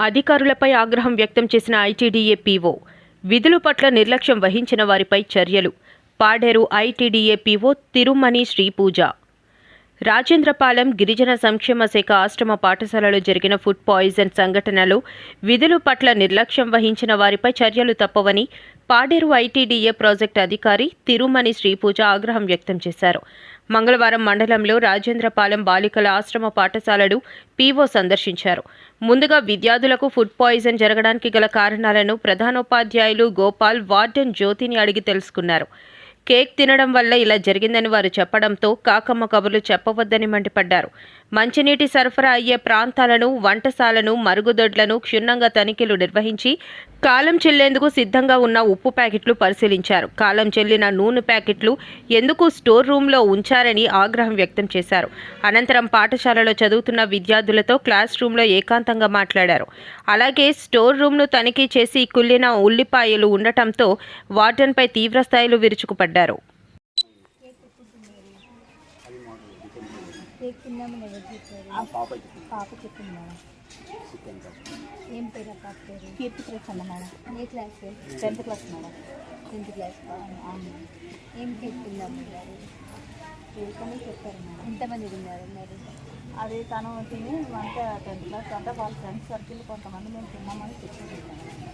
అధికారులపై ఆగ్రహం వ్యక్తం చేసిన ఐటీడీఏ పీఓ విధుల పట్ల నిర్లక్ష్యం వహించిన వారిపై చర్యలు. Paderu ITDA PO Tirumani Sripuja. Rajendrapalem గిరిజన సంక్షేమ శాఖ ఆశ్రమ పాఠశాలలో జరిగిన ఫుడ్ పాయిజన్ సంఘటనలో విధులు పట్ల నిర్లక్ష్యం వహించిన వారిపై చర్యలు తప్పవని పాడేరు ఐటీడీఏ ప్రాజెక్ట్ అధికారి తిరుమణి శ్రీపూజ ఆగ్రహం వ్యక్తం చేశారు. మంగళవారం మండలంలో రాజేంద్రపాలెం బాలికల ఆశ్రమ పాఠశాలలు పీఓ సందర్శించారు. ముందుగా విద్యార్థులకు ఫుడ్ పాయిజన్ జరగడానికి గల కారణాలను ప్రధానోపాధ్యాయులు గోపాల్ వార్డెన్ జ్యోతిని అడిగి తెలుసుకున్నారు. కేక్ తినడం వల్ల ఇలా జరిగిందని వారు చెప్పడంతో కాకమ్మ కబుర్లు చెప్పవద్దని మండిపడ్డారు. మంచినీటి సరఫరా అయ్యే ప్రాంతాలను వంటశాలను మరుగుదొడ్లను క్షుణ్ణంగా తనిఖీలు నిర్వహించి కాలం చెల్లేందుకు సిద్ధంగా ఉన్న ఉప్పు ప్యాకెట్లు పరిశీలించారు. కాలం చెల్లిన నూనె ప్యాకెట్లు ఎందుకు స్టోర్ రూమ్లో ఉంచారని ఆగ్రహం వ్యక్తం చేశారు. అనంతరం పాఠశాలలో చదువుతున్న విద్యార్థులతో క్లాస్ రూమ్లో ఏకాంతంగా మాట్లాడారు. అలాగే స్టోర్ రూమ్ను తనిఖీ చేసి కుళ్ళిన ఉల్లిపాయలు ఉండటంతో వార్డెన్పై తీవ్రస్థాయిలో విరుచుకుపడ్డారు. తిన్నామని ఎవరు చెప్పారు? పాప చెప్పింది. మేడం ఏం పేరు ఆ పాప పేరు? కీర్తి ప్రసన్న మేడం. ఏ class? Tenth class madam. Tenth class. ఏం తిన్నాము గారు చెప్పారు మేడం? ఎంతమంది తిన్నారు మరి? అది తను తిని వంట టెన్త్ క్లాస్ అంటే వాళ్ళ ఫ్రెండ్స్ సర్కిల్ కొంతమంది మేము తిన్నామని చెప్పారు.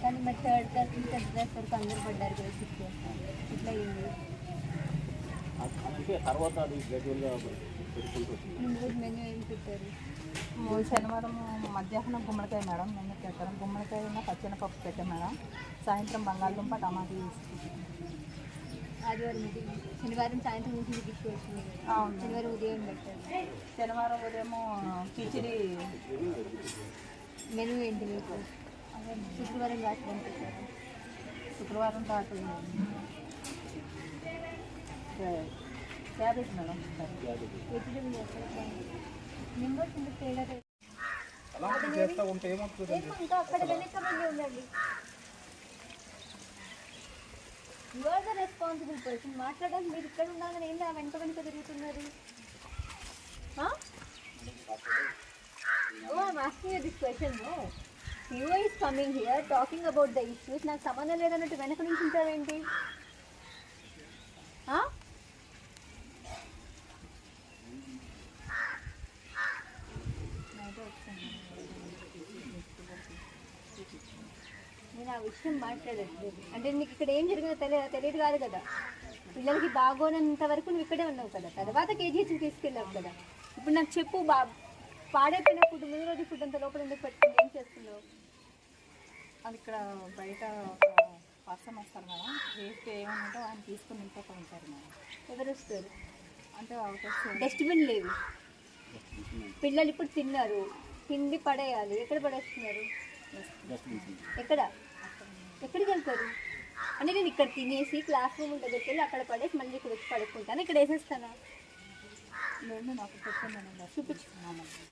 కానీ మరి థర్డ్ క్లాస్ టెన్త్ క్లాస్ వరకు అందరు పడ్డారు కదా సిక్స్ ఇట్లా అయింది. అందుకే తర్వాత అది గ్రాడ్యువల్గా శనివారం మధ్యాహ్నం గుమ్మడికాయ మేడం మేము పెట్టాం గుమ్మడికాయ ఉన్న పప్పు పెట్టాం మేడం. సాయంత్రం బంగాళదుంప టమాటా ఆదివారం శనివారం సాయంత్రం నుంచి. శనివారం ఉదయం పెట్టారు. శనివారం ఉదయము కిచిడి మెనూ ఏంటి మీకు? శుక్రవారం రాత్రి శుక్రవారం రాత్రి. Cabbage madam. మెంబర్స్ చేస్తూ ఉంటే ఏమవుతుంది ఇంకా అక్కడ వెనక వెళ్ళి ఉండండి you are the responsible person మాట్లాడడానికి మీరు ఇక్కడ ఉండాలని ఏంటి ఆ వెనక వెనక తిరుగుతున్నారు. ఓ I'm asking you this question no you is coming here talking about the issues నాకు సంబంధం లేదన్నట్టు వెనక నుంచి ఉంటారేంటి? నేను ఆ విషయం మాట్లాడట్లేదు. అంటే నీకు ఇక్కడ ఏం జరిగిందో తెలియ తెలియదు కాదు కదా. పిల్లలకి బాగోనంత వరకు నువ్వు ఇక్కడే ఉన్నావు కదా. తర్వాత కేజీహెచ్కి తీసుకెళ్ళావు కదా. ఇప్పుడు నాకు చెప్పు బా పాడైపోయిన ఫుడ్ ముందు రోజు ఫుడ్ అంత లోపల ఎందుకు పెట్టుకుని ఏం చేస్తున్నావు? అది ఇక్కడ బయట పర్సన్ వస్తారు మేడం వేస్ట్ ఏమన్నా ఆయన తీసుకుని ఇంకొక ఉంటారు మేడం. ఎవరు వస్తారు? అంటే డస్ట్బిన్ లేవు పిల్లలు ఇప్పుడు తిన్నారు. తిండి పడేయాలి. ఎక్కడ పడేస్తున్నారు? ఎక్కడ? ఎక్కడికి వెళ్తారు? అంటే నేను ఇక్కడ తినేసి క్లాస్ రూమ్ దగ్గరికి వెళ్ళి అక్కడ పడేసి మళ్ళీ ఇక్కడ వచ్చి పడుకుంటాను. ఇక్కడ వేసేస్తాను? లేదు నాకు చూపించుకున్నాను